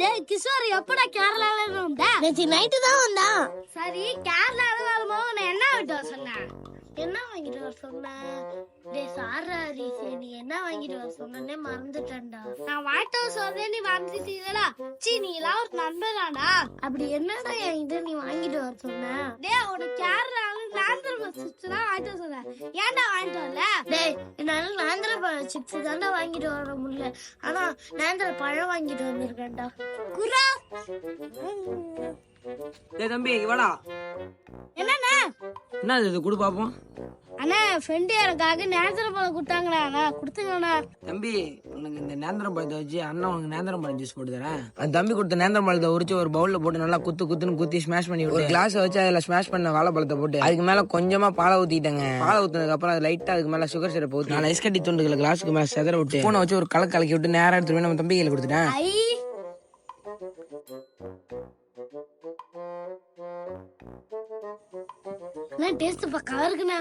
டேய் கிஷோர் எப்படா கேரளால இருந்து வந்த? நேற்று நைட்டு தான் வந்தான். சரி கேரளால வரும்போது நான் என்ன வாங்கிட்டு வர சொன்னேன் என்ன வாங்கிட்டு வர சொன்னேன் டேய் சாரா ரீசே நீ என்ன வாங்கிட்டு வர சொன்னே மறந்துட்டேன்டா. நான் வாங்கிட்டு வர சொல்றேன் நீ வந்துட்டீங்களா சீ நீ எல்லாம் ஒரு நண்பராடா? அப்படி என்னடா என்கிட்ட நீ வாங்கிட்டு வர சொன்ன? டேய் உனக்கு கேரளால லாந்தர் பஸ் தான் வாங்கிட்டு வர சொன்னேன் ஏன்டா வாங்கிட்டு வரல டேய் என்னால நேந்திர பழம் சிப்ஸ் தாண்டா வாங்கிட்டு வர முடியல. ஆனா நேந்திர பழம் வாங்கிட்டு வந்திருக்கேன்டா. குரா! டேய் தம்பி இங்க வாடா. என்னண்ணே? என்ன இது? கொடு பாப்போம். ஃப்ரெண்டு எனக்காக நேந்திர பழம் கொடுத்தாங்கண்ணா கொடுத்துங்கண்ணா. தம்பி உனக்கு இந்த நேந்திரம் பழத்தை வச்சு அண்ணன் உனக்கு நேந்திரம் பழம் ஜூஸ் போட்டு தரேன். அந்த தம்பி கொடுத்த நேந்திரம் பழத்தை உரிச்சு ஒரு பவுல்ல போட்டு நல்லா குத்து குத்துன்னு குத்தி ஸ்மாஷ் பண்ணி ஒரு கிளாஸ் வச்சு அதுல ஸ்மாஷ் பண்ண வாழைப்பழத்தை போட்டு அதுக்கு மேல கொஞ்சமா பாலை ஊத்திட்டேங்க. பாலை ஊத்துனதுக்கு அப்புறம் அது லைட்டா அதுக்கு மேல சுகர் சிரப் ஊத்தி நாலு ஐஸ் கட்டி துண்டுகளை கிளாஸுக்கு மேல செதற விட்டு பூனை வச்சு ஒரு கலக்கு கலக்கி விட்டு நேரா எடுத்துட்டு போய் நம்ம தம்பி கையில கொடுத்துட்டேன். ஐ. டேஸ்ட் பக்கா இருக்குண்ணா